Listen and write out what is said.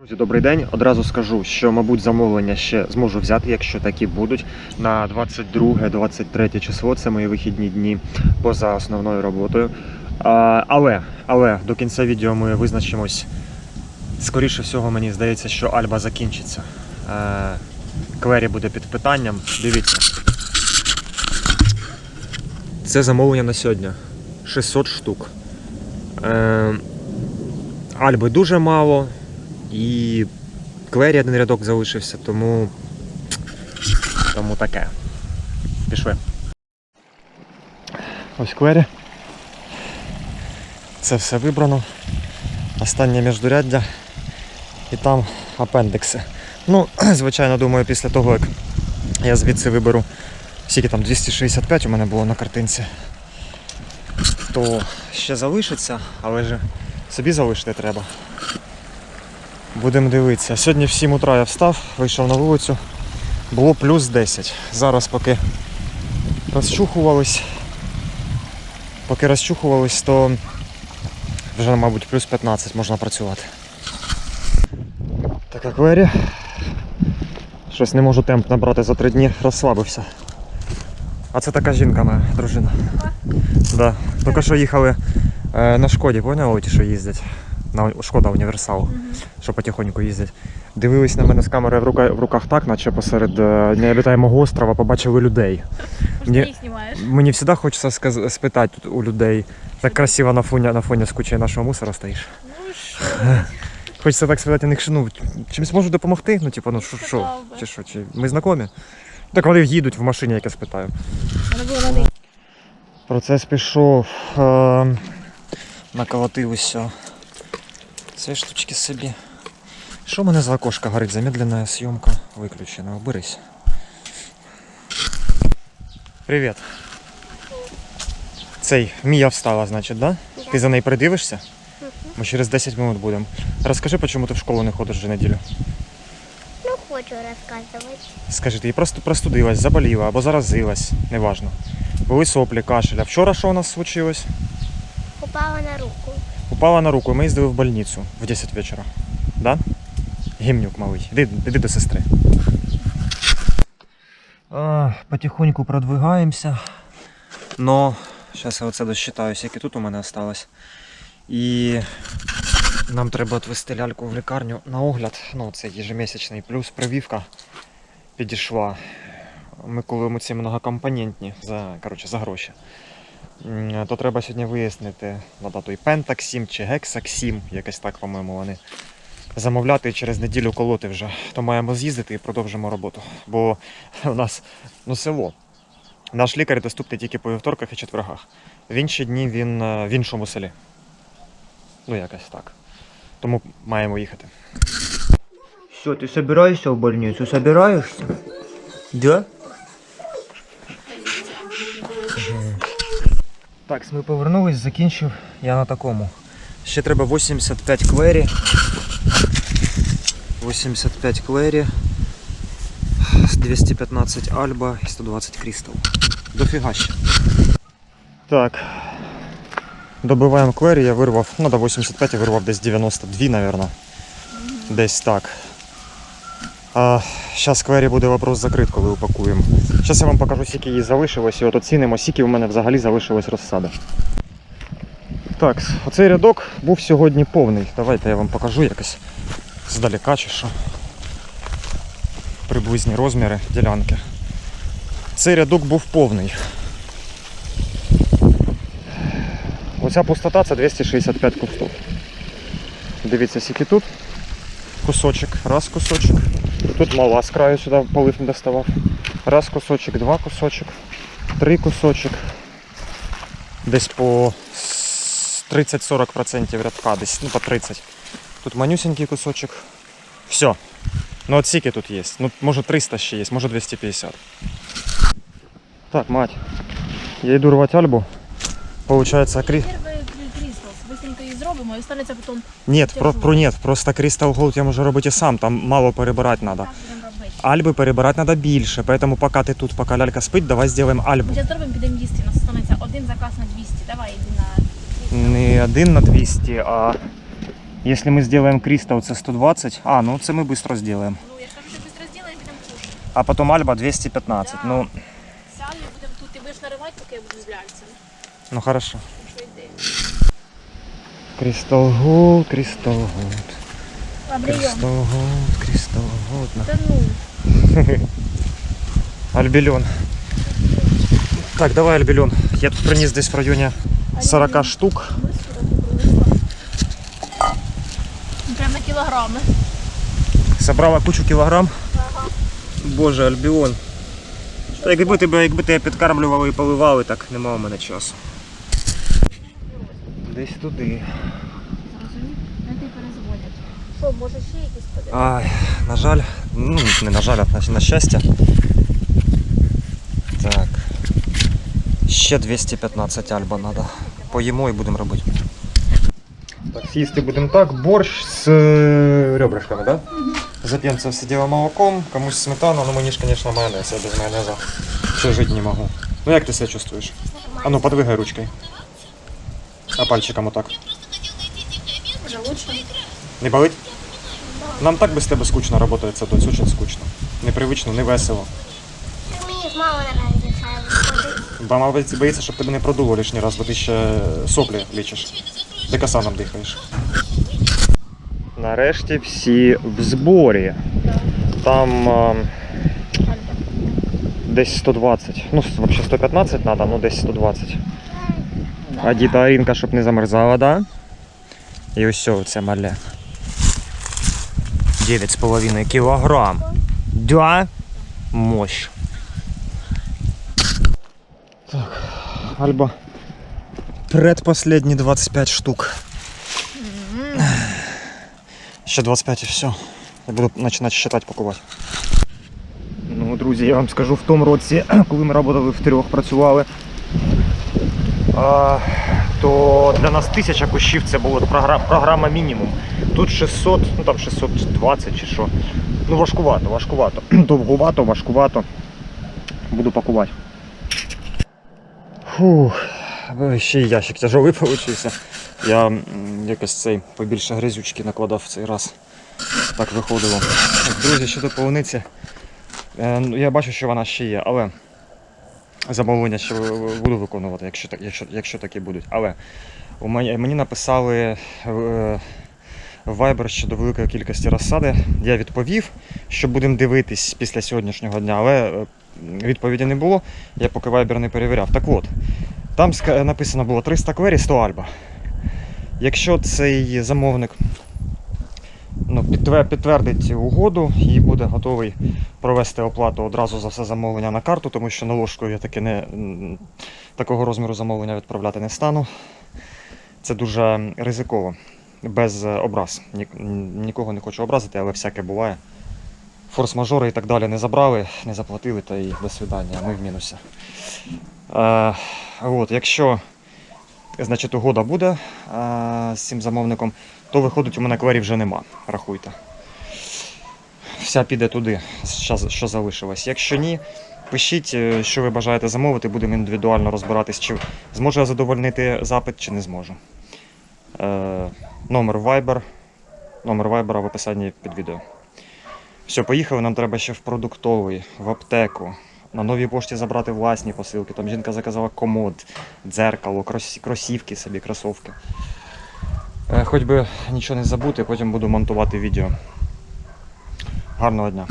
Друзі, добрий день. Одразу скажу, що, мабуть, замовлення ще зможу взяти, якщо такі будуть. На 22-23 число це мої вихідні дні поза основною роботою. А, але, але до кінця відео ми визначимось. Скоріше всього, мені здається, що Альба закінчиться. Е, Квері буде під питанням. Дивіться. Це замовлення на сьогодні. 600 штук. Е, Альби дуже мало. І Квері один рядок залишився, тому. Тому таке. Пішли. Ось Квері. Це все вибрано. Останнє міждуряддя. І там апендикси. Ну, звичайно, думаю, після того, як я звідси виберу, скільки там 265 у мене було на картинці, то ще залишиться, але ж собі залишити треба. Будемо дивитися. Сьогодні в 7 утра я встав, вийшов на вулицю. Було плюс 10. Зараз поки розчухувались. Поки розчухувались, то вже, мабуть, плюс 15 можна працювати. Так як вері. Щось не можу темп набрати за три дні, розслабився. А це така жінка моя, дружина. Да. Тільки що їхали е, на шкоді, поняли, ті, що їздять. На шкода універсал що потихоньку їздять. Дивились на мене з камери в, рука, в руках так, наче посеред е, необітаємого острова побачили людей. Снимаешь? Мені завжди хочеться сказ- спитати тут у людей. Так красиво на фоні, на фоні з кучею нашого мусора стоїш. Ну что? Хочеться так спитати них, що ну, чимось можу допомогти? Ну, типу, ну що, що? Чи що, чи ми знайомі? Так вони їдуть в машині, як я спитаю. Процес пішов. Е- наколотив. Ці штучки собі. Що в мене за окошко горить? Замедлена зйомка виключена. Уберись. Привіт. Цей Мія встала, значить, да? Ти за нею придивишся? Ми через 10 минут будемо. Розкажи, чому ти в школу не ходиш вже неділю. Ну, хочу рассказывать. Скажи, ти просто простудилась, заболіла або заразилась, неважно. Були соплі, кашель. А вчора що у нас случилось? Упала на руку. Упала на руку, і ми їздили в больницю в 10 вечора. Да? Гімнюк малий. Іди, іди до сестри. А, потихоньку продвигаємося. Но зараз я оце досчитаю, скільки тут у мене осталось. І нам треба відвести ляльку в лікарню на огляд. Ну, це ежемісячний плюс прививка підійшла. Ми купуємо ці многокомпонентні за, коротше, за гроші. То треба сьогодні вияснити, надо той Пентаксім чи Гексаксім, якось так, по-моєму, вони. Замовляти і через неділю колоти вже. То маємо з'їздити і продовжимо роботу. Бо у нас ну, село. Наш лікар доступний тільки по вівторках і четвергах. В інші дні він е, в іншому селі. Ну, якось так. Тому маємо їхати. Все, ты собираешься в больницу? Собираешься? Да? Так, ми повернулись, закінчив я на такому. Ще треба 85 квері. 85 квері. 215 альба і 120 крістал. Дофіга ще. Так. Добиваємо квері, я вирвав, ну до 85 я вирвав десь 92, мабуть. Десь так. А, зараз квері буде вопрос закрит, коли упакуємо. Зараз я вам покажу, скільки її залишилось, і от оцінимо, скільки в мене взагалі залишилось розсади. Так, оцей рядок був сьогодні повний. Давайте я вам покажу якось здалека чи що. Приблизні розміри ділянки. Цей рядок був повний. Оця пустота це 265 кустов. Дивіться, скільки тут. Кусочок, раз кусочок. Тут мала з краю сюди полив не доставав. Раз кусочок, два кусочок, три кусочок. Десь по с- 30-40% рядка, десь, ну по 30. Тут манюсенький кусочок. Все. Ну от скільки тут є. Ну, може 300 ще є, може 250. Так, мать. Я йду рвати альбу. Получается, крі... зробимо і станеться потім. Ні, про, про ні, просто Crystal Gold я можу робити сам, там мало перебирати треба. Альби перебирати треба більше, поэтому поки ти тут, поки лялька спить, давай зробимо альбу. Зараз зробимо, підемо їсти. У нас станеться один заказ на 200. Давай, йди на... Не один на 200, а Якщо ми зробимо Крістал, це 120. А, ну це ми швидко зробимо. Ну, я кажу, що швидко зробимо і будемо кушати. А потім Альба 215. Ну, Сяду і будемо тут, ти будеш наривати, поки я буду з ляльцем. ну хорошо. Так що йди. Крістал Голд, Крістал Голд. А, прийом. Голд, Крістал Голд. На. Ну. Альбільон. Так, давай Альбільон. Я тут приніс десь в районі 40 штук. Принесла. Прямо на кілограми. Собрала кучу кілограм. Боже, Альбіон. Та якби тебе, якби тебе підкармлювали і поливали, так нема у мене часу. Десь туди. Зрозумів? Не перезвонять. Що, може ще якісь подивитися? Ай, на жаль, ну не на жаль, а на, щастя. Так. Ще 215 альба треба. Поїмо і будемо робити. Так, з'їсти будемо так. Борщ з е, ребрышками, да? Зап'ємо це все діло молоком, комусь сметану, ну мені ж, звісно, майонез, я без майонеза ще жити не можу. Ну як ти себе чувствуєш? А ну подвигай ручкой. А пальчиком отак. Вже лучше. Не болить? Нам так без тебе скучно работается, доць, очень скучно. Непривично, не весело. Мені ж мама наразі хай виходить. Мама боїться, щоб тебе не продуло лишній раз, бо ти ще соплі лічиш. Декасаном дихаєш. Нарешті всі в зборі. Там а, десь 120. Ну, взагалі 115 треба, ну десь 120. А діта Арінка, щоб не замерзала, да? І ось це мале. 9,5 кілограм. Да? Мощь. Так, Альба. Предпоследні 25 штук. Ще 25 і все. Я буду починати считати, пакувати. Ну, друзі, я вам скажу, в тому році, коли ми працювали в трьох, працювали, то для нас тисяча кущів це була програма, мінімум. Тут 600, ну там 620 чи що. Ну важкувато, важкувато. Довгувато, важкувато. Буду пакувати. Фух, ще й ящик тяжелий получився. Я якось цей побільше грязючки накладав в цей раз. Так виходило. Друзі, щодо полуниці. Е, ну, Я бачу, що вона ще є, але замовлення ще буду виконувати, якщо, якщо, якщо такі будуть. Але мені, написали е, в Viber щодо великої кількості розсади. Я відповів, що будемо дивитись після сьогоднішнього дня, але е, відповіді не було. Я поки Viber не перевіряв. Так от, там написано було 300 квері, 100 альба. Якщо цей замовник ну, підтвер- підтвердить угоду і буде готовий провести оплату одразу за все замовлення на карту, тому що наложкою я таки не, такого розміру замовлення відправляти не стану. Це дуже ризиково, без образ. Нікого не хочу образити, але всяке буває. Форс-мажори і так далі не забрали, не заплатили, та і до свидання, ми в мінусі. Е, от, якщо значить, угода буде е, з цим замовником, то виходить, у мене квері вже нема, рахуйте. Вся піде туди, що, залишилось. Якщо ні, пишіть, е, що ви бажаєте замовити, будемо індивідуально розбиратись, чи зможу я задовольнити запит, чи не зможу. Е, номер Viber, номер Viber в описанні під відео. Все, поїхали, нам треба ще в продуктовий, в аптеку. На новій пошті забрати власні посилки. Там жінка заказала комод, дзеркало, кросівки собі, кросовки. Е, Хоч би нічого не забути, потім буду монтувати відео. Гарного дня.